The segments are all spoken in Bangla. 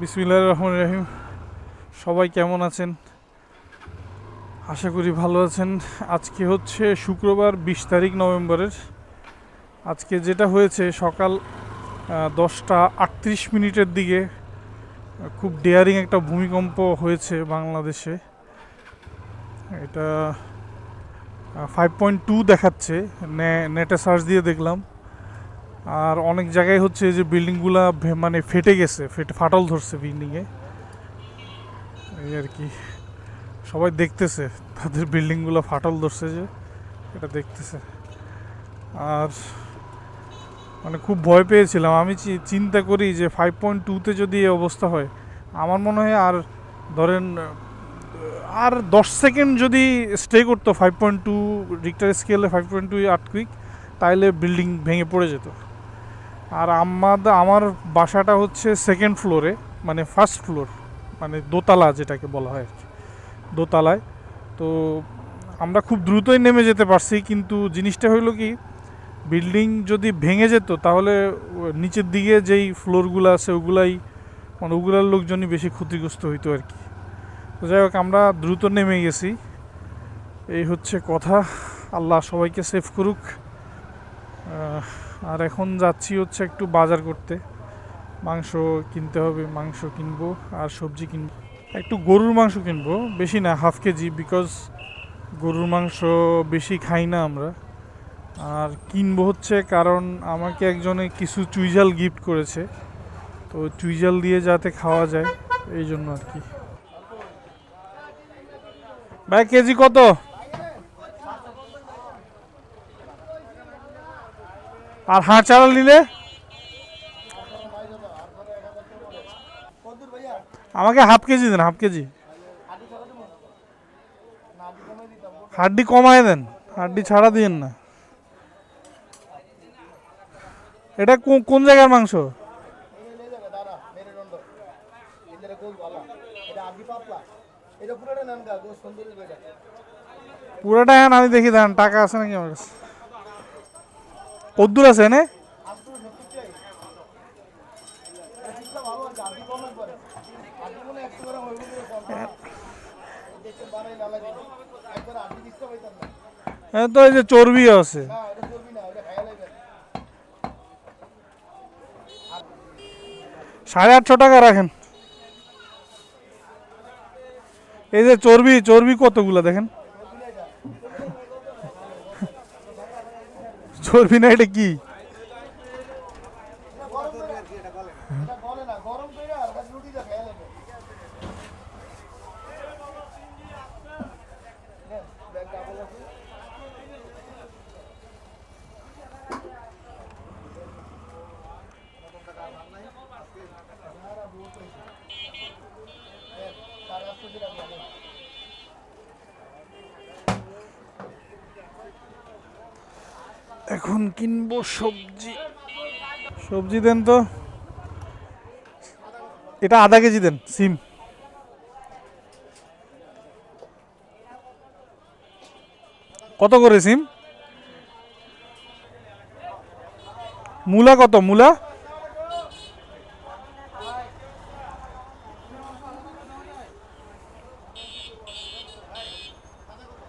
বিসমিল্লাহ রহমান রহিম। সবাই কেমন আছেন? আশা করি ভালো আছেন। আজকে হচ্ছে শুক্রবার বিশ তারিখ নভেম্বরের। আজকে যেটা হয়েছে, সকাল দশটা আটত্রিশ মিনিটের দিকে, খুব ডেয়ারিং একটা ভূমিকম্প হয়েছে বাংলাদেশে। এটা ফাইভ পয়েন্ট টু দেখাচ্ছে। নেটে সার্চ দিয়ে দেখলাম। আর অনেক জায়গায় হচ্ছে যে বিল্ডিংগুলা মানে ফেটে গেছে, ফেটে, ফাটল ধরছে বিল্ডিংয়ে এই আর কি, সবাই দেখতেছে, তাদের বিল্ডিংগুলো ফাটল ধরছে যে, এটা দেখতেছে। আর মানে খুব ভয় পেয়েছিলাম। আমি চিন্তা করি যে ফাইভ পয়েন্ট টুতে যদি এই অবস্থা হয়, আমার মনে হয় আর ধরেন, আর দশ সেকেন্ড যদি স্টে করতো ফাইভ পয়েন্ট টু রিক্টার স্কেলে ফাইভ পয়েন্ট টু আর্থকুইক তাহলে বিল্ডিং ভেঙে পড়ে যেত। আর আমাদের আমার বাসাটা হচ্ছে সেকেন্ড ফ্লোরে মানে ফার্স্ট ফ্লোর মানে দোতলা যেটাকে বলা হয় দোতলায়। তো আমরা খুব দ্রুতই নেমে যেতে পারছি, কিন্তু জিনিসটা হইল কি, বিল্ডিং যদি ভেঙে যেত, তাহলে নিচের দিকে যেই ফ্লোরগুলো আছে, ওগুলাই মানে ওগুলার লোকজনই বেশি ক্ষতিগ্রস্ত হইতো আর কি। তো যাই হোক, আমরা দ্রুত নেমে গেছি। এই হচ্ছে কথা। আল্লাহ সবাইকে সেভ করুক। আর এখন যাচ্ছি হচ্ছে একটু বাজার করতে। মাংস কিনতে হবে, মাংস কিনবো আর সবজি কিনবো। একটু গরুর মাংস কিনবো, বেশি না হাফ কেজি বিকজ গরুর মাংস বেশি খাই না আমরা। আর কিনবো হচ্ছে কারণ আমাকে একজনে কিছু চুইজাল গিফট করেছে। তো চুইজাল দিয়ে যাতে খাওয়া যায়, এই জন্য আর কি। ভাই, কেজি কত? আর হাঁড় চাল নিলে? আমাকে হাফ কেজি দেন, হাফ কেজি। হাড্ডি কমায় দেন, হাড্ডি ছাড়া দিন না। এটা কোন জায়গার মাংস? পুরোটা হ্যাঁ আমি দেখি দেন টাকা আছে নাকি আমার কাছে? কদ্দুর আছে নে হ্যাঁ তো এই যে চর্বি আছে। সাড়ে আটশো টাকা রাখেন। এই যে চর্বি চর্বি কতগুলো দেখেন? চর্বি না এটা কি এখন কিনবো সবজি। সবজি দেন তো। এটা আধা কেজি দেন, সিম। কত করে সিম? মূলা কত, মূলা?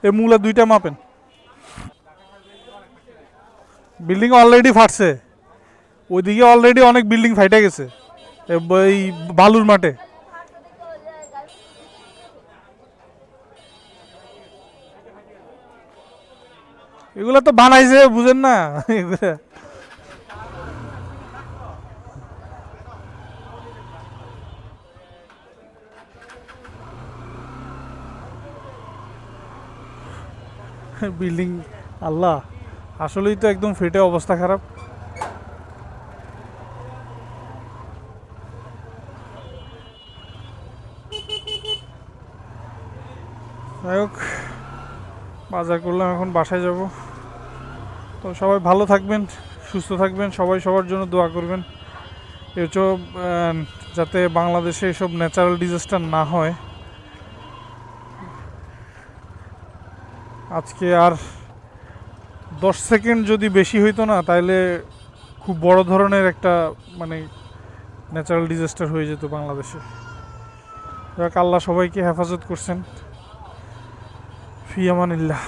এ মূলা দুইটা মাপেন। Building already ফাটছে। ওইদিকে অলরেডি অনেক বিল্ডিং ফাইটে গেছে। এই বালুর মাঠে। এগুলো তো বানাইছে, বুঝেন না। বিল্ডিং, আল্লাহ। আসলেই তো একদম ফেটে অবস্থা খারাপ। যাই হোক, বাজার করলাম, এখন বাসায় যাব। তো সবাই ভালো থাকবেন, সুস্থ থাকবেন, সবাই সবার জন্য দোয়া করবেন। এসব যাতে বাংলাদেশে এসব ন্যাচারাল ডিজাস্টার না হয়। আজকে আর দশ সেকেন্ড যদি বেশি হইতো না তাহলে খুব বড় ধরনের একটা মানে ন্যাচারাল ডিজাস্টার হয়ে যেত বাংলাদেশে। যাক, আল্লাহ সবাইকে হেফাজত করছেন। ফি আমানিল্লাহ